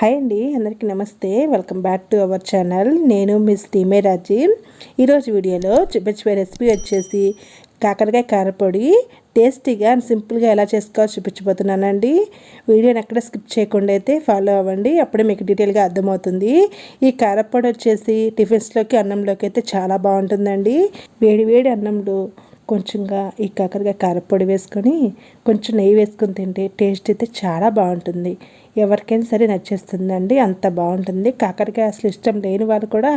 Hi అండి అందరికీ నమస్తే. Welcome back to our channel నేను మిస్ టీమే రాజీ ఈరోజు వీడియోలో చూపించే రెసిపీ వచ్చేసి కాకరకాయ కారపొడి. టేస్టీగా అండ్ సింపుల్గా ఎలా చేసుకోవాలో చూపించబోతున్నానండి. వీడియోని ఎక్కడ స్కిప్ చేయకుండా అయితే ఫాలో అవ్వండి. అప్పుడే మీకు డీటెయిల్గా అర్థమవుతుంది. ఈ కారపొడి వచ్చేసి టిఫిన్స్లోకి అన్నంలోకి అయితే చాలా బాగుంటుందండి. వేడి వేడి అన్నంలో కొంచెంగా ఈ కాకరకాయ కారపొడి వేసుకొని కొంచెం నెయ్యి వేసుకొని తింటే టేస్ట్ అయితే చాలా బాగుంటుంది. ఎవరికైనా సరే నచ్చేస్తుందండి. అంత బాగుంటుంది. కాకరకాయ అసలు ఇష్టం లేని వాళ్ళు కూడా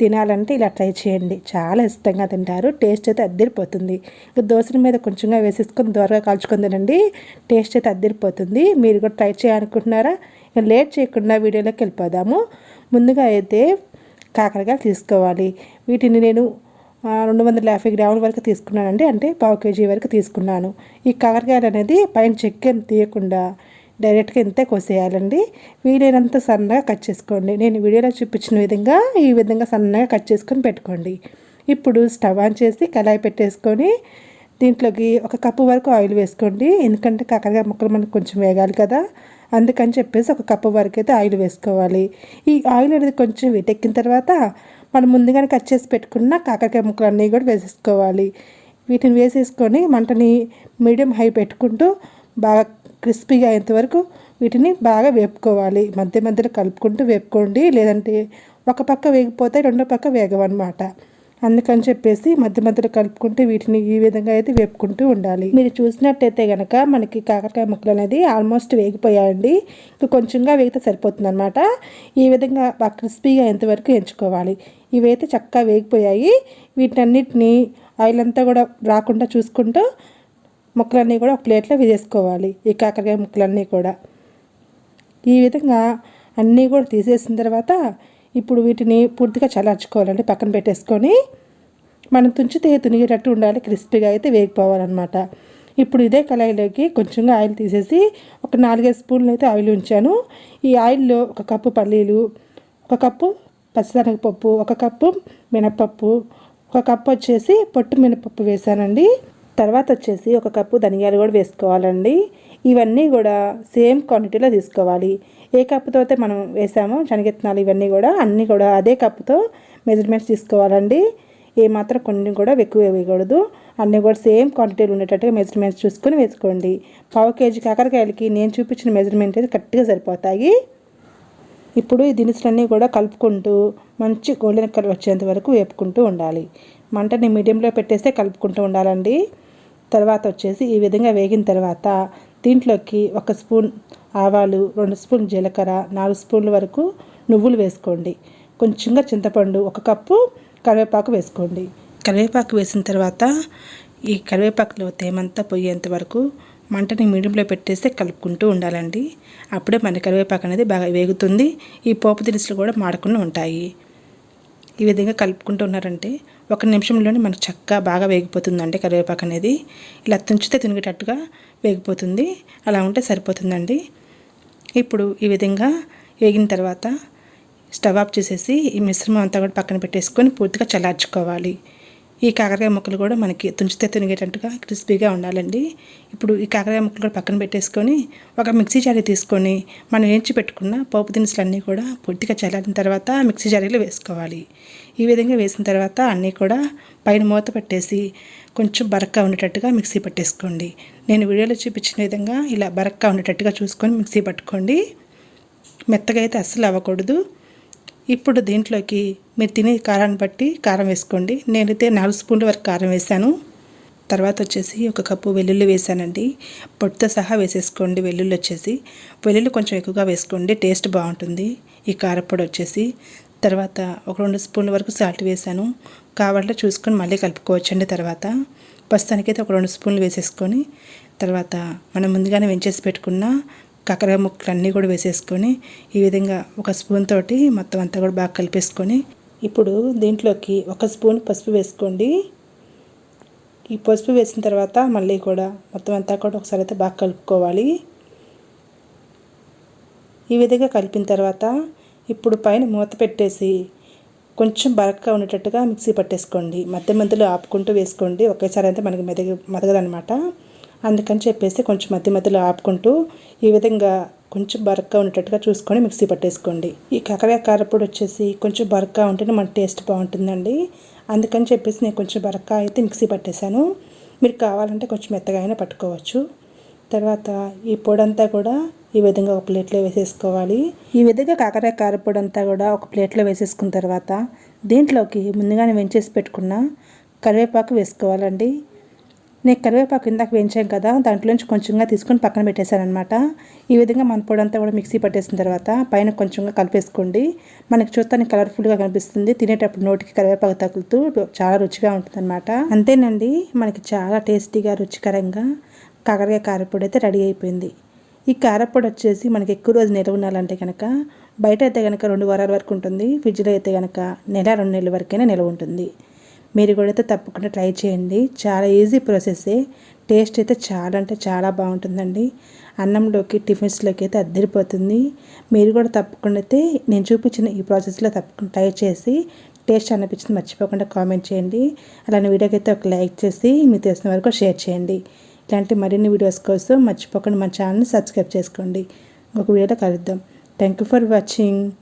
తినాలంటే ఇలా ట్రై చేయండి. చాలా ఇష్టంగా తింటారు. టేస్ట్ అయితే అద్దరిపోతుంది. దోశల మీద కొంచెంగా వేసేసుకొని దూరగా కాల్చుకొని తినండి. టేస్ట్ అయితే అద్దరిపోతుంది. మీరు కూడా ట్రై చేయాలనుకుంటున్నారా? లేట్ చేయకుండా వీడియోలోకి వెళ్ళిపోదాము. ముందుగా అయితే కాకరకాయలు తీసుకోవాలి. వీటిని నేను రెండు వందల యాభై గ్రాముల వరకు తీసుకున్నానండి. అంటే పావు కేజీ వరకు తీసుకున్నాను. ఈ కాకరకాయలు అనేది పైన చెక్కెం తీయకుండా డైరెక్ట్గా ఇంతే కోసేయాలండి. వీలైనంత సన్నగా కట్ చేసుకోండి. నేను వీడియోలో చూపించిన విధంగా ఈ విధంగా సన్నగా కట్ చేసుకొని పెట్టుకోండి. ఇప్పుడు స్టవ్ ఆన్ చేసి కళాయి పెట్టేసుకొని దీంట్లోకి ఒక కప్పు వరకు ఆయిల్ వేసుకోండి. ఎందుకంటే కాకరకాయ ముక్కలు మనకు కొంచెం వేగాలి కదా. అందుకని చెప్పేసి ఒక కప్పు వరకు అయితే ఆయిల్ వేసుకోవాలి. ఈ ఆయిల్ అనేది కొంచెం వీటెక్కిన తర్వాత మనం ముందుగానే కట్ చేసి పెట్టుకున్న కాకరకాయ ముక్కలు అన్నీ కూడా వేసేసుకోవాలి. వీటిని వేసేసుకొని మంటని మీడియం హై పెట్టుకుంటూ బాగా క్రిస్పీగా అయ్యేంతవరకు వీటిని బాగా వేపుకోవాలి. మధ్య మధ్యలో కలుపుకుంటూ వేపుకోండి. లేదంటే ఒక పక్క వేగిపోతే రెండో పక్క వేగవన్నమాట. అందుకని చెప్పేసి మధ్య మధ్యలో కలుపుకుంటూ వీటిని ఈ విధంగా అయితే వేపుకుంటూ ఉండాలి. మీరు చూసినట్టయితే కనుక మనకి కాకరకాయ ముక్కలు అనేది ఆల్మోస్ట్ వేగిపోయాయండి. ఇంకా కొంచెంగా వేగితే సరిపోతుంది అనమాట ఈ విధంగా బాగా క్రిస్పీగా ఎంతవరకు ఎంచుకోవాలి? ఇవైతే చక్కగా వేగిపోయాయి. వీటన్నిటిని ఆయిల్ అంతా కూడా రాకుండా చూసుకుంటూ ముక్కలన్నీ కూడా ఒక ప్లేట్లో వేసేసుకోవాలి. ఈ కాకరకాయ ముక్కలన్నీ కూడా. ఈ విధంగా అన్నీ కూడా తీసేసిన తర్వాత ఇప్పుడు వీటిని పూర్తిగా చల్లార్చుకోవాలండి. పక్కన పెట్టేసుకొని మనం తుంచితే తునిగేటట్టు ఉండాలి క్రిస్పీగా అయితే వేగిపోవాలన్నమాట. ఇప్పుడు ఇదే కళాయిలోకి కొంచెంగా ఆయిల్ తీసేసి ఒక నాలుగైదు స్పూన్లు అయితే ఆయిల్ ఉంచాను. ఈ ఆయిల్లో ఒక కప్పు పల్లీలు ఒక కప్పు పచ్చిశనగపప్పు ఒక కప్పు మినపప్పు ఒక కప్పు వచ్చేసి పొట్టు మినపప్పు వేసానండి తర్వాత వచ్చేసి ఒక కప్పు ధనియాలు కూడా వేసుకోవాలండి. ఇవన్నీ కూడా సేమ్ క్వాంటిటీలో తీసుకోవాలి. ఏ కప్పుతో అయితే మనం వేసామో శనగెత్తనాలు ఇవన్నీ కూడా అన్నీ కూడా అదే కప్పుతో మెజర్మెంట్స్ తీసుకోవాలండి. ఏమాత్రం కొన్ని కూడా ఎక్కువ వేయకూడదు. అన్నీ కూడా సేమ్ క్వాంటిటీలు ఉండేటట్టుగా మెజర్మెంట్స్ చూసుకొని వేసుకోండి. పావు కేజీ కాకరకాయలకి నేను చూపించిన మెజర్మెంట్ అయితే కరెక్ట్గా సరిపోతాయి. ఇప్పుడు ఈ దినుసులన్నీ కూడా కలుపుకుంటూ మంచి గోల్డెన్ కలర్ వచ్చేంత వరకు వేపుకుంటూ ఉండాలి. మంటని మీడియంలో పెట్టేస్తే కలుపుకుంటూ ఉండాలండి. తర్వాత వచ్చేసి ఈ విధంగా వేగిన తర్వాత దీంట్లోకి ఒక స్పూన్ ఆవాలు రెండు స్పూన్ జీలకర్ర నాలుగు స్పూన్ల వరకు నువ్వులు వేసుకోండి. కొంచెంగా చింతపండు ఒక కప్పు కరివేపాకు వేసుకోండి. కరివేపాకు వేసిన తర్వాత ఈ కరివేపాకులో తేమంతా పోయేంత వరకు మంటని మీడియంలో పెట్టేస్తే కలుపుకుంటూ ఉండాలండి. అప్పుడే మన కరివేపాకు అనేది బాగా వేగుతుంది. ఈ పోపు దినుసులు కూడా మాడకుండా ఉంటాయి. ఈ విధంగా కలుపుకుంటూ ఉన్నారంటే ఒక నిమిషంలోనే మనకు చక్కగా బాగా వేగిపోతుందండి కరివేపాకు అనేది. ఇలా తుంచితే తినిగేటట్టుగా వేగిపోతుంది. అలా ఉంటే సరిపోతుందండి. ఇప్పుడు ఈ విధంగా వేగిన తర్వాత స్టవ్ ఆఫ్ చేసేసి ఈ మిశ్రమం అంతా కూడా పక్కన పెట్టేసుకొని పూర్తిగా చల్లార్చుకోవాలి. ఈ కాకరకాయ ముక్కలు కూడా మనకి తుంచితే తునిగేటట్టుగా క్రిస్పీగా ఉండాలండి. ఇప్పుడు ఈ కాకరకాయ ముక్కలు కూడా పక్కన పెట్టేసుకొని ఒక మిక్సీ జారీ తీసుకొని మనం ఏంచి పెట్టుకున్న పోపు దినుసులన్నీ కూడా పూర్తిగా చల్లారిన తర్వాత మిక్సీ జారీలో వేసుకోవాలి. ఈ విధంగా వేసిన తర్వాత అన్నీ కూడా పైన మూత పెట్టేసి కొంచెం బరక్గా ఉండేటట్టుగా మిక్సీ పట్టేసుకోండి. నేను వీడియోలో చూపించిన విధంగా ఇలా బరక్గా ఉండేటట్టుగా చూసుకొని మిక్సీ పట్టుకోండి. మెత్తగా అయితే అస్సలు అవ్వకూడదు. ఇప్పుడు దీంట్లోకి మీరు తినే కారాన్ని బట్టి కారం వేసుకోండి. నేనైతే నాలుగు స్పూన్ల వరకు కారం వేసాను తర్వాత వచ్చేసి ఒక కప్పు వెల్లుల్లి వేసానండి పొట్టుతో సహా వేసేసుకోండి వెల్లుల్లి వచ్చేసి. వెల్లుల్లి కొంచెం ఎక్కువగా వేసుకోండి టేస్ట్ బాగుంటుంది. ఈ కారపొడి వచ్చేసి. తర్వాత ఒక రెండు స్పూన్ల వరకు సాల్ట్ వేసాను కావాలంటే చూసుకొని మళ్ళీ కలుపుకోవచ్చండి తర్వాత. ప్రస్తుతానికైతే ఒక రెండు స్పూన్లు వేసేసుకొని తర్వాత మనం ముందుగానే వెంచేసి పెట్టుకున్న కాకర ముక్కలు అన్నీ కూడా వేసేసుకొని ఈ విధంగా ఒక స్పూన్ తోటి మొత్తం అంతా కూడా బాగా కలిపేసుకొని ఇప్పుడు దీంట్లోకి ఒక స్పూన్ పసుపు వేసుకోండి. ఈ పసుపు వేసిన తర్వాత మళ్ళీ కూడా మొత్తం అంతా కూడా ఒకసారి అయితే బాగా కలుపుకోవాలి. ఈ విధంగా కలిపిన తర్వాత ఇప్పుడు పైన మూత పెట్టేసి కొంచెం బరకగా ఉండేటట్టుగా మిక్సీ పట్టేసుకోండి. మధ్య మధ్యలో ఆపుకుంటూ వేసుకోండి. ఒకేసారి అయితే మనకి మెదగ మెదగదనమాట అందుకని చెప్పేసి కొంచెం మధ్య మధ్యలో ఆపుకుంటూ ఈ విధంగా కొంచెం బరక్గా ఉండేటట్టుగా చూసుకొని మిక్సీ పట్టేసుకోండి. ఈ కాకరకాయ కారపొడి వచ్చేసి కొంచెం బరక్గా ఉంటేనే మన టేస్ట్ బాగుంటుందండి. అందుకని చెప్పేసి నేను కొంచెం బరక్గా అయితే మిక్సీ పట్టేశాను. మీరు కావాలంటే కొంచెం మెత్తగా అయినా పట్టుకోవచ్చు. తర్వాత ఈ పొడి అంతా కూడా ఈ విధంగా ఒక ప్లేట్లో వేసేసుకోవాలి. ఈ విధంగా కాకరకాయ కారపొడి అంతా కూడా ఒక ప్లేట్లో వేసేసుకున్న తర్వాత దీంట్లోకి ముందుగానే వెంచేసి పెట్టుకున్న కరివేపాకు వేసుకోవాలండి. నేను కరివేపాకు ఇందాక వేయించాం కదా దాంట్లోంచి కొంచెంగా తీసుకొని పక్కన పెట్టేశాను అనమాట ఈ విధంగా మన పొడి అంతా కూడా మిక్సీ పట్టేసిన తర్వాత పైన కొంచెంగా కలిపేసుకోండి. మనకి చూస్తానికి కలర్ఫుల్గా కనిపిస్తుంది. తినేటప్పుడు నోటికి కరివేపాకు తగులుతూ చాలా రుచిగా ఉంటుంది అంతేనండి మనకి చాలా టేస్టీగా రుచికరంగా కాకరకాయ కారపొడి అయితే రెడీ అయిపోయింది. ఈ కారపొడి వచ్చేసి మనకి ఎక్కువ రోజు నిల్వ ఉండాలంటే కనుక బయట అయితే కనుక రెండు వారాల వరకు ఉంటుంది. ఫ్రిడ్జ్లో అయితే కనుక నెల రెండు నెలల వరకైనా నిల్వ ఉంటుంది. మీరు కూడా అయితే తప్పకుండా ట్రై చేయండి. చాలా ఈజీ ప్రాసెస్సే టేస్ట్ అయితే చాలా అంటే చాలా బాగుంటుందండి. అన్నంలోకి టిఫిన్స్లోకి అయితే అద్దరిపోతుంది. మీరు కూడా తప్పకుండా అయితే నేను చూపించిన ఈ ప్రాసెస్లో తప్పకుండా ట్రై చేసి టేస్ట్ అనిపించింది మర్చిపోకుండా కామెంట్ చేయండి. అలానే వీడియోకి అయితే ఒక లైక్ చేసి మీకు తెలిసిన వరకు షేర్ చేయండి. ఇలాంటి మరిన్ని వీడియోస్ కోసం మర్చిపోకుండా మన ఛానల్ని సబ్స్క్రైబ్ చేసుకోండి. ఇంకొక వీడియోలో కలుద్దాం. Thank you for watching.